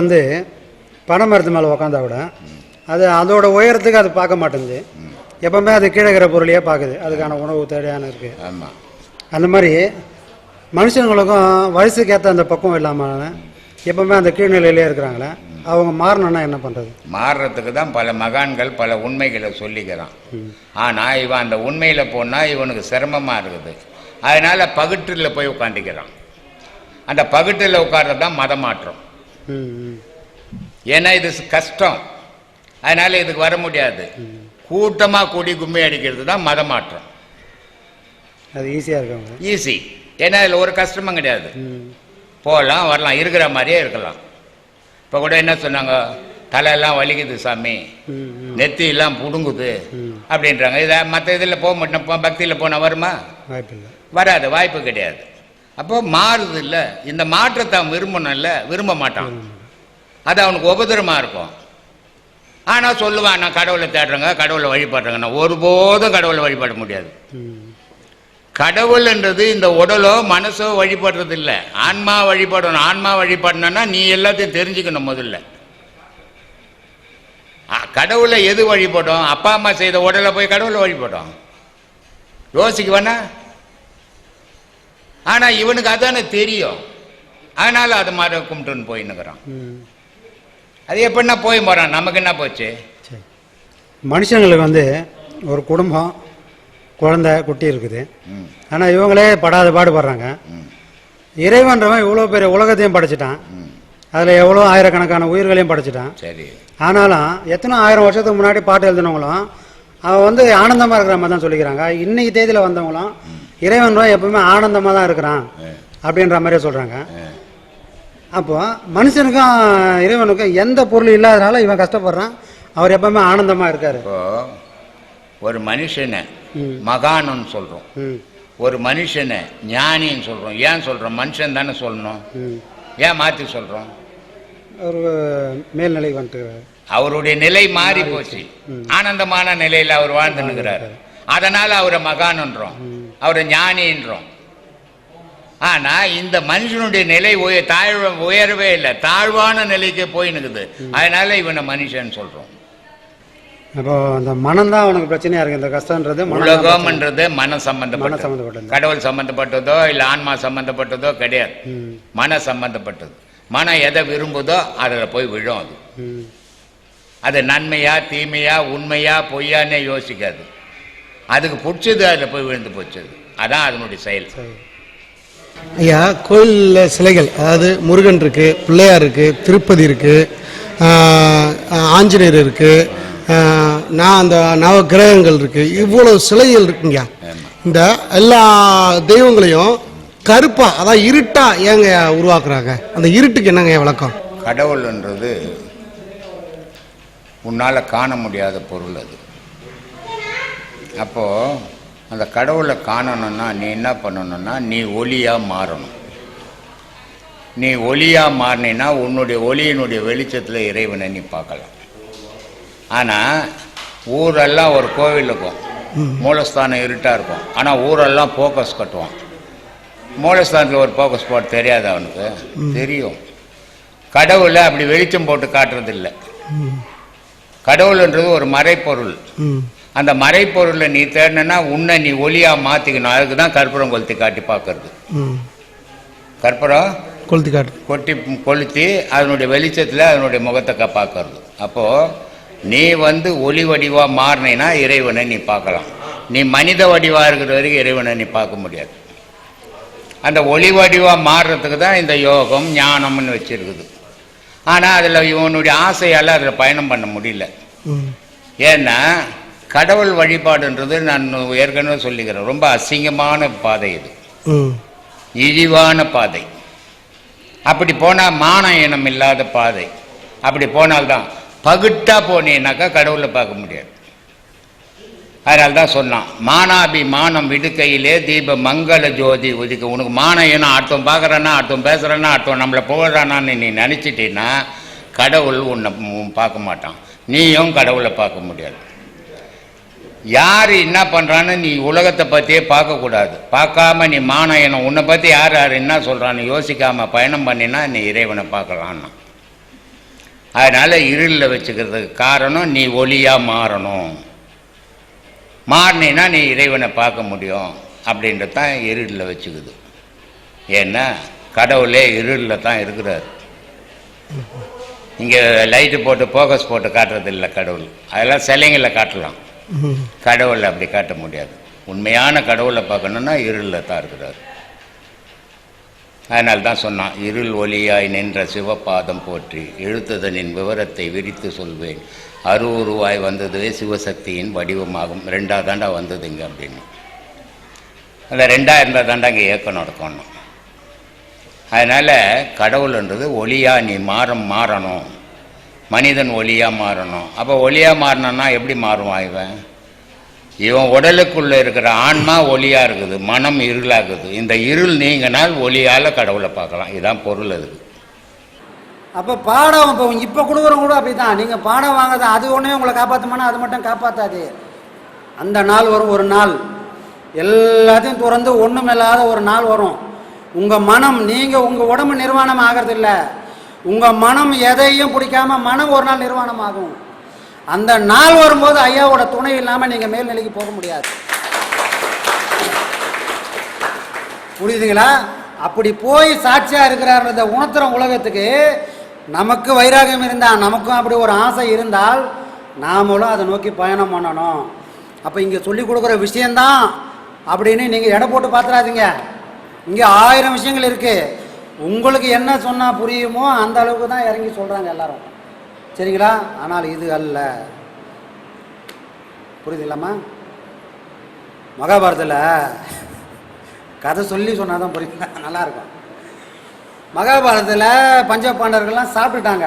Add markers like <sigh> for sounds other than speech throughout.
வந்து பனை மரத்து மேலே உக்காந்தா கூட அது அதோட உயரத்துக்கு அது பார்க்க மாட்டேங்குது. எப்பவுமே அது கீழே இருக்கிற பொருளையே பார்க்குது. அதுக்கான உணவு தேவையான இருக்குது ஆமாம் அந்த மாதிரி மனுஷங்களுக்கும் வயசுக்கு ஏற்ற அந்த பக்குவம் இல்லாமல் எப்பவுமே அந்த கீழ்நிலையிலே இருக்கிறாங்களே அவங்க மாறணும்னா என்ன பண்ணுறது மாறுறதுக்கு தான் பல மகான்கள் பல உண்மைகளை சொல்லிக்கிறான். ஆனால் இவன் அந்த உண்மையில் போனால் இவனுக்கு சிரமமாக இருக்குது. அதனால் பகுற்றில் போய் உட்காந்துக்கிறான் அந்த பகுற்றில் உட்கார்றது தான் மதமாற்றம். ஏன்னா இது கஷ்டம். அதனால் இதுக்கு வர முடியாது. கூட்டமாக கூடி கும்மி அடிக்கிறது தான் மதமாற்றம். அது ஈஸியாக இருக்காங்க ஈஸி ஏன்னா இதில் ஒரு கஷ்டமும் கிடையாது. போகலாம் வரலாம் இருக்கிற மாதிரியே இருக்கலாம். இப்போ கூட என்ன சொன்னாங்க? தலையெல்லாம் வலிக்குது சாமி. ம் ம் நெத்தி எல்லாம் புடுங்குது. அப்படின்றாங்க. இதை மற்ற இதில் போக மாட்டோம். பக்தியில் போனால் வருமா? வாய்ப்பில்லை. வராது வாய்ப்பு கிடையாது. அப்போ மாறுது இல்லை இந்த மாற்றத்தை அவன் விரும்பணும்ல விரும்ப மாட்டான். அது அவனுக்கு உபதிரமாக இருக்கும். ஆனால் சொல்லுவான் நான் கடவுளை தேடுறேங்க கடவுளை வழிபடுறேங்க. நான் ஒருபோதும் கடவுளை வழிபட முடியாது. ம் கடவுள்ன்றது இந்த உடலோ மனசோ வழிபடுறது இல்லை ஆன்மா வழிபடணும். ஆன்மா வழிபடணும்னா நீ எல்லாத்தையும் தெரிஞ்சுக்கணும் முதல்ல. கடவுளை எது வழிபடும்? அப்பா அம்மா செய்த உடலை போய் கடவுளை வழிபடும். யோசிக்க வேணா ஆனால் இவனுக்கு அதானே தெரியும். அதனால அது மாதிரி கும்பிட்டுன்னு போயின்னுக்குறான். அது எப்படின்னா போய் போகிறான் நமக்கு என்ன போச்சு? மனுஷங்களுக்கு வந்து ஒரு குடும்பம் குழந்தை குட்டி இருக்குது. ஆனால் இவங்களே படாத பாடுபடுறாங்க இறைவன்றவன் இவ்வளோ பெரிய உலகத்தையும் படைச்சிட்டான். அதில் எவ்வளோ ஆயிரக்கணக்கான உயிர்களையும் படைச்சிட்டான். சரி. ஆனாலும் எத்தனை ஆயிரம் வருஷத்துக்கு முன்னாடி பாட்டு எழுதினவங்களும் அவன் வந்து ஆனந்தமாக இருக்கிற மாதிரி தான் சொல்லிக்கிறாங்க. இன்னைக்கு தேதியில் வந்தவங்களும் இறைவன் எப்பவுமே ஆனந்தமாக தான் இருக்கிறான் அப்படின்ற மாதிரியே சொல்கிறாங்க. அப்போ மனுஷனுக்கும் இறைவனுக்கும் எந்த பொருள் இல்லாதனால இவன் கஷ்டப்படுறான். அவர் எப்பவுமே ஆனந்தமாக இருக்காரு. ஒரு மனுஷனை மகானன்னு சொல்கிறோம் ஒரு மனுஷனை ஞானின்னு சொல்கிறோம் ஏன் சொல்கிறோம் மனுஷன் தானே சொல்லணும். ஏன் மாற்றி சொல்கிறோம் ஒரு மேல்நிலை வந்துட்டு அவருடைய நிலை மாறி போச்சு. ஆனந்தமான நிலையில் அவர் வாழ்ந்துன்னுக்கிறார். அதனால் அவரை மகான்ன்றோம். அவரை ஞானின்றோம். ஆனால் இந்த மனுஷனுடைய நிலை உய தாழ்வ உயரவே இல்லை. தாழ்வான நிலைக்கு போயின்னுக்குது அதனால இவனை மனுஷன் சொல்கிறோம் அப்போ அந்த மனம் தான் அவனுக்கு பிரச்சனையா இருக்கு. இந்த கஷ்டன்றது உலகம்ன்றது மன சம்பந்தப்பட்டது. கடவுள் சம்பந்தப்பட்டதோ இல்லை ஆன்மா சம்பந்தப்பட்டதோ கிடையாது. மன சம்பந்தப்பட்டது. மனம் எதை விரும்புதோ அதில் போய் விழும் அது. அது நன்மையா தீமையா உண்மையா பொய்யான்னே யோசிக்காது. அதுக்கு பிடிச்சது அதில் போய் விழுந்து போச்சது அதான் அதனுடைய செயல். ஐயா கோயிலில் சிலைகள் அதாவது முருகன் இருக்கு பிள்ளையார் இருக்கு திருப்பதி இருக்கு ஆஹ், ஆஞ்சநேயர் இருக்கு ஆஹ், நான் அந்த நவ கிரகங்கள் இருக்கு இவ்வளவு சிலைகள் இருக்குங்க இந்த எல்லா தெய்வங்களையும் கருப்பா அதான் இருட்டா ஏங்க உருவாக்குறாங்க? அந்த இருட்டுக்கு என்னங்க விளக்கம்? கடவுள்ன்றது உன்னால் காண முடியாத பொருள் அது. அப்போது அந்த கடவுளை காணணும்னா நீ என்ன பண்ணணும்னா நீ ஒளியாக மாறணும். நீ ஒளியாக மாறினீன்னா உன்னுடைய ஒளியினுடைய வெளிச்சத்தில் இறைவனை நீ பார்க்கலாம். ஆனால் ஊரெல்லாம் ஒரு கோவில் இருக்கும். மூலஸ்தானம் இருட்டாக இருக்கும். ஆனால் ஊரெல்லாம் ஃபோக்கஸ் கட்டுவான். மூலஸ்தானத்தில் ஒரு ஃபோக்கஸ் போட்டு தெரியாது அவனுக்கு. தெரியும். கடவுளை அப்படி வெளிச்சம் போட்டு காட்டுறதில்ல. கடவுள்ன்றது ஒரு மறைப்பொருள் அந்த மறைப்பொருளை நீ தேடினா உன்னை நீ ஒளியா மாத்திக்கணும். அதுக்கு தான் கற்பூரம் கொளுத்தி காட்டி பார்க்கறது. கற்பூரம் கொளுத்தி காட்டு. கொட்டி கொளுத்தி அதனுடைய வெளிச்சத்தில் அதனுடைய முகத்தை க- பார்க்கறது. அப்போ நீ வந்து ஒளி வடிவா மாறினீன்னா இறைவனை நீ பார்க்கலாம். நீ மனித வடிவா இருக்கிற வரைக்கும் இறைவனை நீ பார்க்க முடியாது. அந்த ஒளி வடிவா மாறுறதுக்கு தான் இந்த யோகம் ஞானம்னு வச்சிருக்குது. ஆனால் அதில் இவனுடைய ஆசையால் அதில் பயணம் பண்ண முடியல. ஏன்னா கடவுள் வழிபாடுன்றது நான் ஏற்கனவே சொல்லிக்கிறேன் ரொம்ப அசிங்கமான பாதை இது. இழிவான பாதை. அப்படி போனால் மான இனம் இல்லாத பாதை. அப்படி போனால்தான் பகுட்டா போனீன்னாக்கா கடவுளை பார்க்க முடியாது. அதனால தான் சொன்னான் மானாபி மானம் விடுக்கையிலே தீப மங்கள ஜோதி உதிக்க உனக்கு மான இனம் அடுத்தவன் பார்க்குறானா அடுத்தவன் பேசுகிறானா அடுத்தவன் நம்மளை புகழறானான்னு நீ நினச்சிட்டீன்னா கடவுள் உன்னை பார்க்க மாட்டான். நீயும் கடவுளை பார்க்க முடியாது. யார் என்ன பண்ணுறான்னு நீ உலகத்தை பற்றியே பார்க்கக்கூடாது. பார்க்காம நீ மான இனம் உன்னை பற்றி யார் யார் என்ன சொல்கிறான்னு யோசிக்காமல் பயணம் பண்ணினா நீ இறைவனை பார்க்கலான்னா அதனால் இருளில் வச்சுக்கிறதுக்கு காரணம் நீ ஒளியாக மாறணும். மாறினீன்னா நீ இறைவனை பார்க்க முடியும். அப்படின்றது தான் இருளில் வச்சுக்குது. ஏன்னா கடவுளே இருளில் தான் இருக்கிறார். இங்கே லைட்டு போட்டு ஃபோக்கஸ் போட்டு காட்டுறது இல்லை கடவுள். அதெல்லாம் சிலைங்களை காட்டலாம். கடவுளை அப்படி காட்ட முடியாது. உண்மையான கடவுளை பார்க்கணுன்னா இருளில் தான் இருக்கிறார். அதனால் தான் சொன்னான் இருள் ஒளியாய் நின்ற சிவபாதம் போற்றி எழுத்துதனின் விவரத்தை விரித்து சொல்வேன். அருவுருவாய் வந்ததுவே சிவசக்தியின் வடிவமாகும். ரெண்டாவது தாண்டா வந்ததுங்க அப்படின்னு. அந்த ரெண்டாக இருந்தால் தாண்டா இங்கே இயக்கம் நடக்கணும். அதனால் கடவுள்ன்றது ஒளியாக நீ மாறம் மாறணும். மனிதன் ஒளியாக மாறணும். அப்போ ஒளியாக மாறணும்னா எப்படி மாறுவான் இவன்? இவன் உடலுக்குள்ளே இருக்கிற ஆன்மா ஒளியாக இருக்குது மனம் இருளாகுது. இந்த இருள் நீங்கினால் ஒளியால் கடவுளை பார்க்கலாம். இதுதான் பொருள் அது. அப்போ பாடம் இப்போ இப்போ கொடுக்குறவங்க கூட அப்படி தான் நீங்கள் பாடம் வாங்காத அது ஒன்றே உங்களை காப்பாற்றுமானா அது மட்டும் காப்பாற்றாது அந்த நாள் வரும் ஒரு நாள். எல்லாத்தையும் துறந்து ஒன்றும் இல்லாத ஒரு நாள் வரும். உங்கள் மனம் நீங்கள் உங்கள் உடம்பு நிர்வாணம் ஆகிறது இல்லை உங்கள் மனம் எதையும் பிடிக்காம மனம் ஒரு நாள் நிர்வாணம் ஆகும் அந்த நாள் வரும்போது ஐயாவோட துணை இல்லாமல் நீங்கள் மேல்நிலைக்கு போக முடியாது. புரியுதுங்களா? அப்படி போய் சாட்சியாக இருக்கிறார்ன்றத உணர்த்துற உலகத்துக்கு நமக்கு வைராகியம் இருந்தால் நமக்கும் அப்படி ஒரு ஆசை இருந்தால் நாமளும் அதை நோக்கி பயணம் பண்ணணும். அப்போ இங்கே சொல்லிக் கொடுக்குற விஷயந்தான் அப்படின்னு நீங்கள் எடை போட்டு பார்த்துறாதீங்க இங்கே ஆயிரம் விஷயங்கள் இருக்குது உங்களுக்கு என்ன சொன்னால் புரியுமோ அந்த அளவுக்கு தான் இறங்கி சொல்கிறாங்க எல்லாரும். சரிங்களா? ஆனால் இது அல்ல. புரியுதுங்களாம்மா? மகாபாரதத்தில் கதை சொல்லி சொன்னால் தான் புரியுது. <laughs> நல்லா இருக்கும் மகாபாரதத்தில் பஞ்ச பாண்டவர்கள்லாம் சாப்பிட்டுட்டாங்க.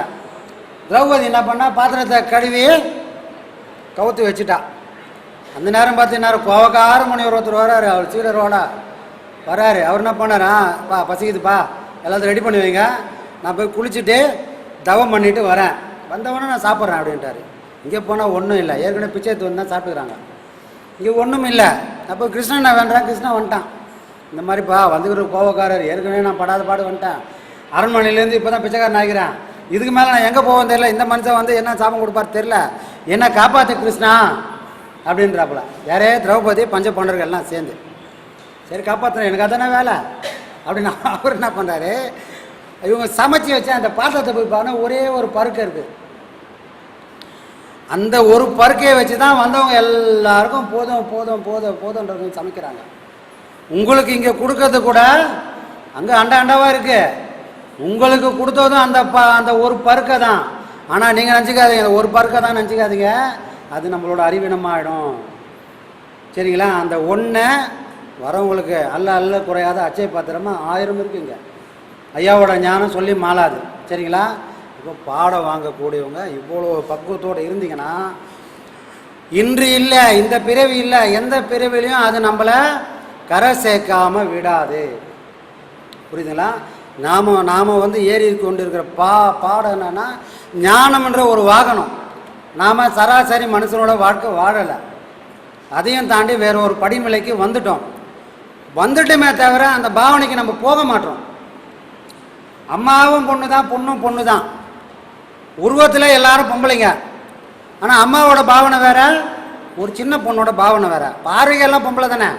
திரௌபதி என்ன பண்ணால் பாத்திரத்தை கழுவி கவுத்து வச்சுட்டா. அந்த நேரம் பார்த்து நேரம் கோவக்கார முனிவர் ஒருத்தர் வராரு. அவர் சீடரோட வராரு. அவர் என்ன பண்ணாரா? பா பசிக்குதுப்பா. எல்லாத்தையும் ரெடி பண்ணி வைங்க. நான் போய் குளிச்சுட்டு தவம் பண்ணிவிட்டு வரேன். வந்தவொடனே நான் சாப்பிட்றேன் அப்படின்ட்டாரு. இங்கே போனால் ஒன்றும் இல்லை. ஏற்கனவே பிச்சை எடுத்து வந்து தான் சாப்பிட்டுக்கிறாங்க. இங்கே ஒன்றும் இல்லை. அப்போ கிருஷ்ணன் நான் வேண்டாம்? கிருஷ்ணன் வந்துட்டான். இந்த மாதிரிப்பா வந்துக்கிற கோவக்காரர். ஏற்கனவே நான் படாத பாடு வந்துட்டேன். அரண்மனையிலேருந்து இப்போ தான் பிச்சைக்காரன் ஆகிறேன் இதுக்கு மேலே நான் எங்கே போவேன் தெரியல. இந்த மனுஷன் வந்து என்ன சாபம் கொடுப்பார் தெரில என்ன காப்பாற்று கிருஷ்ணா அப்படின்றாப்புல. யாரே திரௌபதி பஞ்ச பாண்டவர்கள் எல்லாம் சேர்ந்து. சரி காப்பாற்றுறேன் எனக்கு அதானே வேலை? அப்படின்னு அவர் என்ன பண்ணுறாரு இவங்க சமைச்சு வச்ச அந்த பாத்திரத்தை போய் பாருங்க ஒரே ஒரு பருக்கை இருக்குது அந்த ஒரு பருக்கையை வச்சு தான் வந்தவங்க எல்லாருக்கும் போதும் போதும் போதும் போதுன்றது சமைக்கிறாங்க. உங்களுக்கு இங்கே கொடுக்கறது கூட அங்கே அண்டா அண்டாவாக இருக்கு. உங்களுக்கு கொடுத்ததும் அந்த ப அந்த ஒரு பருக்கை தான். ஆனால் நீங்கள் நினச்சிக்காதீங்க அந்த ஒரு பருக்கை தான் நினச்சிக்காதீங்க. அது நம்மளோட அறிவினமாகிடும் சரிங்களா? அந்த ஒன்றை வரவங்களுக்கு அல்ல அல்ல குறையாத அச்சய பாத்திரமா ஆயிரம் இருக்குங்க. ஐயாவோட ஞானம் சொல்லி மாளாது. சரிங்களா? இப்போ பாடம் வாங்கக்கூடியவங்க இவ்வளோ பக்குவத்தோடு இருந்தீங்கன்னா இன்று இல்லை இந்த பிறவி இல்லை எந்த பிறவிலையும் அது நம்மளை கரை சேர்க்காமல் விடாது. புரியுதுங்களா? நாம நாம் வந்து ஏறி கொண்டு இருக்கிற பா பாடம் என்னென்னா ஞானம்ன்ற ஒரு வாகனம். நாம் சராசரி மனுஷனோட வாழ்க்கை வாழலை. அதையும் தாண்டி வேற ஒரு படிநிலைக்கு வந்துட்டோம். வந்துட்டுமே தவிர அந்த பாவனைக்கு நம்ம போக மாட்டோம். அம்மாவும் பொண்ணு தான் பொண்ணும் பொண்ணு தான் உருவத்தில் எல்லாரும் பொம்பளைங்க. ஆனால் அம்மாவோட பாவனை வேற ஒரு சின்ன பொண்ணோட பாவனை வேற. பார்வைகள்லாம் பொம்பளை தானே?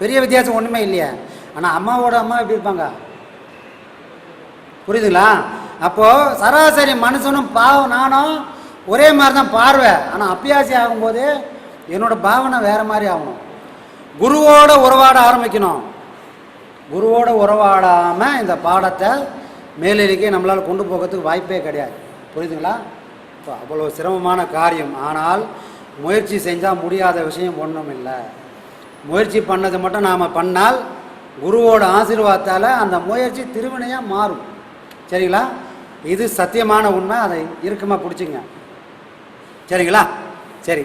பெரிய வித்தியாசம் ஒன்றுமே இல்லையே. ஆனால் அம்மாவோட அம்மா எப்படி இருப்பாங்க? புரியுதுங்களா? அப்போது சராசரி மனுஷனும் பாவம் நானும் ஒரே மாதிரி தான் பார்வை. ஆனால் அப்பியாசி ஆகும்போது என்னோடய பாவனை வேறு மாதிரி ஆகணும். குருவோட உறவாட ஆரம்பிக்கணும். குருவோட உறவாடாமல் இந்த பாடத்தை மேலிருக்கே நம்மளால் கொண்டு போகிறதுக்கு வாய்ப்பே கிடையாது. புரியுதுங்களா? இப்போ அவ்வளோ சிரமமான காரியம். ஆனால் முயற்சி செஞ்சால் முடியாத விஷயம் ஒன்றும் இல்லை. முயற்சி பண்ணது மட்டும் நாம் பண்ணால் குருவோட ஆசீர்வாதத்தால் அந்த முயற்சி திருவினையாக மாறும். சரிங்களா? இது சத்தியமான உண்மை. அதை இறுக்கமாக பிடிச்சிங்க சரிங்களா? சரி.